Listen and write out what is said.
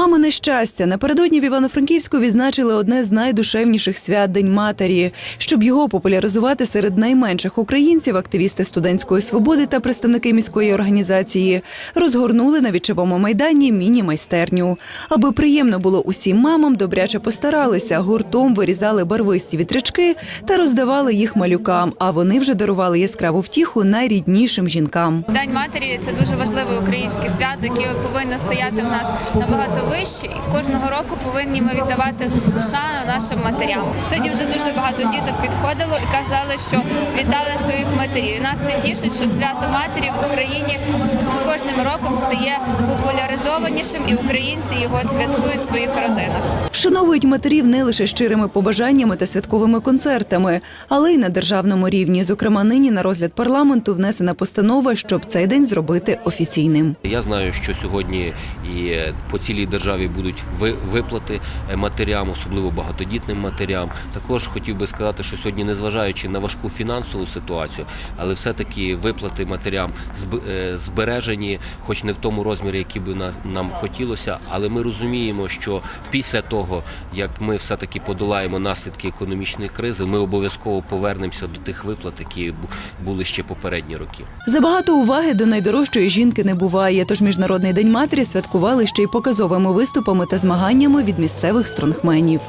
Мамине щастя напередодні в Івано-Франківську відзначили одне з найдушевніших свят День матері. Щоб його популяризувати серед найменших українців, активісти студентської свободи та представники міської організації розгорнули на вічовому майдані міні-майстерню. Аби приємно було усім мамам, добряче постаралися. Гуртом вирізали барвисті вітрячки та роздавали їх малюкам. А вони вже дарували яскраву втіху найріднішим жінкам. День матері це дуже важливе українське свято, яке повинно стояти в нас набагато вище. І кожного року повинні ми віддавати шану нашим матерям. Сьогодні вже дуже багато діток підходило і казали, що вітали своїх матерів. І нас це тішить, що свято матері в Україні кожним роком стає популяризованішим, і українці його святкують в своїх родинах. Вшановують матерів не лише щирими побажаннями та святковими концертами, але й на державному рівні. Зокрема, нині на розгляд парламенту внесена постанова, щоб цей день зробити офіційним. Я знаю, що сьогодні і по цілій державі будуть ви- виплати е, матерям, особливо багатодітним матерям. Також хотів би сказати, що сьогодні, незважаючи на важку фінансову ситуацію, але все-таки виплати матерям е, збережені, хоч не в тому розмірі, який би нам хотілося. Але ми розуміємо, що після того, як ми все-таки подолаємо наслідки економічної кризи, ми обов'язково повернемося до тих виплат, які бу- були ще попередні роки. Забагато уваги до найдорожчої жінки не буває. Тож міжнародний день матері святкували ще й показовими виступами та змаганнями від місцевих стронгменів.